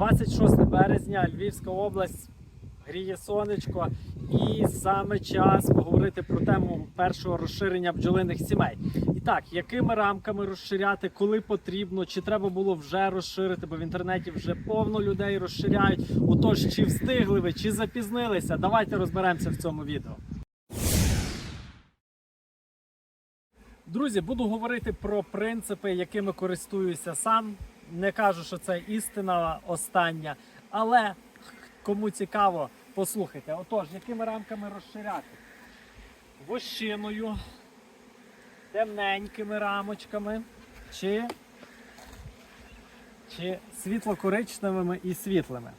26 березня, Львівська область, гріє сонечко, і саме час поговорити про тему першого розширення бджолиних сімей. І так, якими рамками розширяти, коли потрібно, чи треба було вже розширити, бо в інтернеті вже повно людей розширяють. Отож, чи встигли ви, чи запізнилися? Давайте розберемося в цьому відео. Друзі, буду говорити про принципи, якими користуюся сам. Не кажу, що це істина остання, але кому цікаво, послухайте. Отож, якими рамками розширяти? Вощиною, темненькими рамочками, чи, чи світло-коричневими і світлими.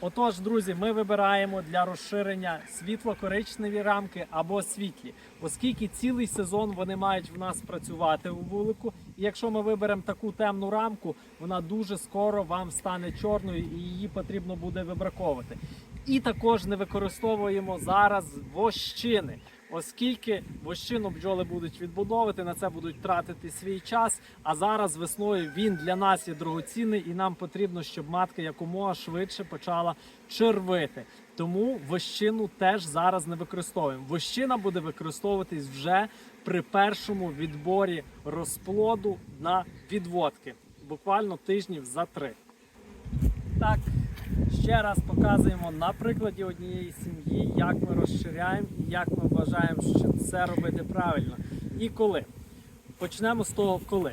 Отож, друзі, ми вибираємо для розширення світло-коричневі рамки або світлі, оскільки цілий сезон вони мають в нас працювати у вулику. І якщо ми виберемо таку темну рамку, вона дуже скоро вам стане чорною і її потрібно буде вибраковувати. І також не використовуємо зараз вощини. Оскільки вощину бджоли будуть відбудовувати, на це будуть тратити свій час. А зараз весною він для нас є дорогоцінний, і нам потрібно, щоб матка якомога швидше почала червити. Тому вощину теж зараз не використовуємо. Вощина буде використовуватись вже при першому відборі розплоду на відводки, буквально тижнів за три. Так, ще раз показуємо на прикладі однієї сім'ї, як ми розширяємо і як ми вважаємо, що це робити правильно. І коли. Почнемо з того, коли.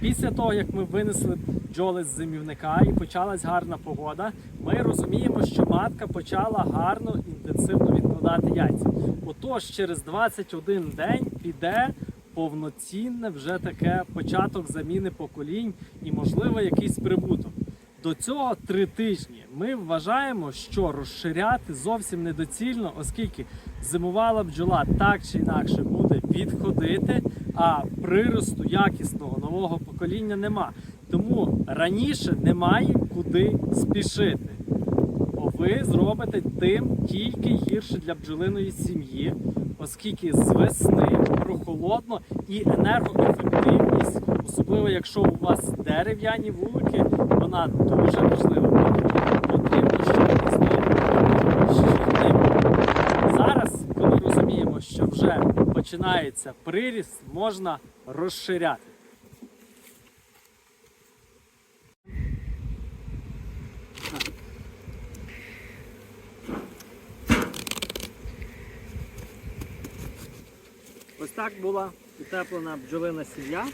Після того, як ми винесли бджоли з зимівника і почалась гарна погода, ми розуміємо, що матка почала гарно інтенсивно відкладати яйця. Отож, через 21 день піде повноцінне вже таке початок заміни поколінь і, можливо, якийсь прибуток. До цього три тижні. Ми вважаємо, що розширяти зовсім недоцільно, оскільки зимувала бджола так чи інакше буде відходити, а приросту якісного нового покоління нема. Тому раніше немає куди спішити. Ви зробите тим тільки гірше для бджолиної сім'ї, оскільки з весни прохолодно і енергоефективність, особливо якщо у вас дерев'яні вулики, вона дуже важлива. Потрібно, ще. Зараз, коли розуміємо, що вже починається приріст, можна розширяти. Ось так була утеплена бджолина сім'я.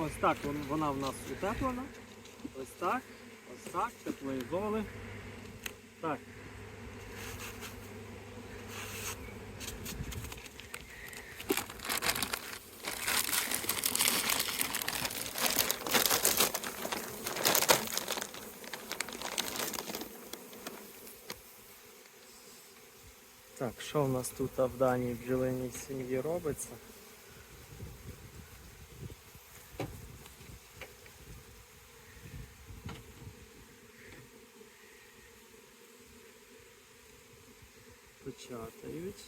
Ось так вона в нас утеплена. Ось так, ось так, теплоізоли. Так. Так, що в нас тут в даній бджолиній сім'ї робиться? Печатають.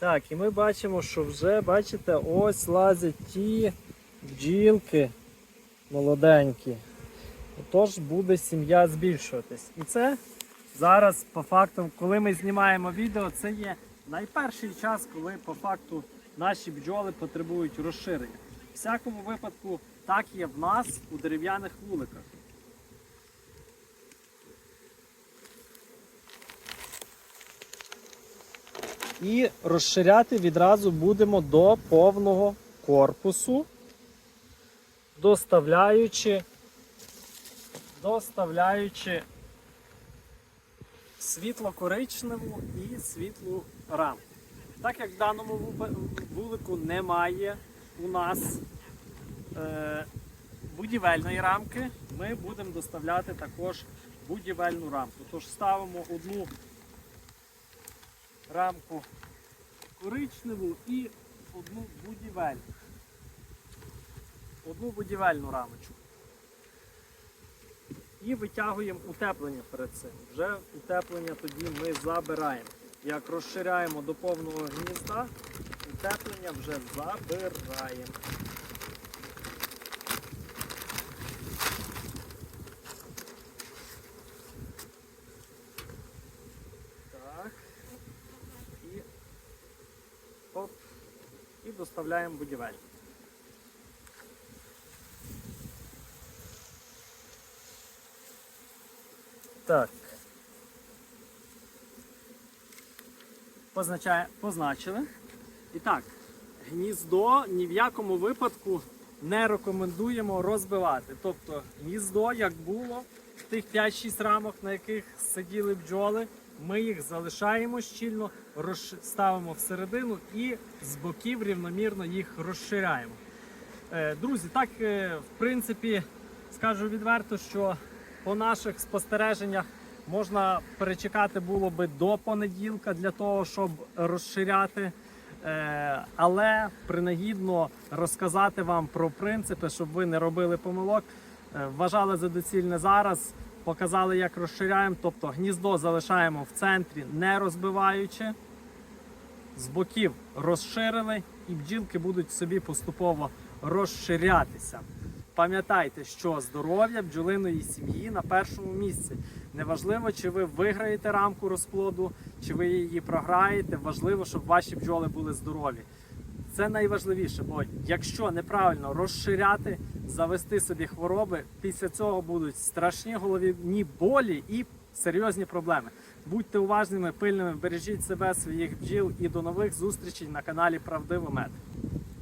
Так, і ми бачимо, що вже, бачите, ось лазять ті бджілки молоденькі. Отож буде сім'я збільшуватись. І це зараз по факту, коли ми знімаємо відео, це є найперший час, коли по факту наші бджоли потребують розширення. В всякому випадку так є в нас у дерев'яних вуликах. І розширяти відразу будемо до повного корпусу, доставляючи, доставляючи світло-коричневу і світлу рамку. Так як в даному вулику немає у нас е, будівельної рамки, ми будемо доставляти також будівельну рамку. Тож ставимо одну рамку коричневу і одну будівельну. одну будівельну рамочку. І витягуємо утеплення перед цим. Вже утеплення тоді ми забираємо. Як розширяємо до повного гнізда, утеплення вже забираємо. Так. І оп. І доставляємо будівель. Так. Позначає, позначили. І так, гніздо ні в якому випадку не рекомендуємо розбивати. Тобто гніздо, як було, тих 5-6 рамок, на яких сиділи бджоли, ми їх залишаємо щільно, розш- ставимо всередину і з боків рівномірно їх розширяємо. Е, Друзі, так, е, в принципі, скажу відверто, що по наших спостереженнях можна перечекати було би до понеділка для того, щоб розширяти. Е, Але принагідно розказати вам про принципи, щоб ви не робили помилок. Вважали за доцільне зараз, показали, як розширяємо. Тобто гніздо залишаємо в центрі, не розбиваючи з боків розширили, і бджілки будуть собі поступово розширятися. Пам'ятайте, що здоров'я бджолиної сім'ї на першому місці. Неважливо, чи ви виграєте рамку розплоду, чи ви її програєте. Важливо, щоб ваші бджоли були здорові. Це найважливіше, бо якщо неправильно розширяти, завести собі хвороби, після цього будуть страшні головні болі і серйозні проблеми. Будьте уважними, пильними, бережіть себе, своїх бджіл і до нових зустрічей на каналі Правдиво Мед.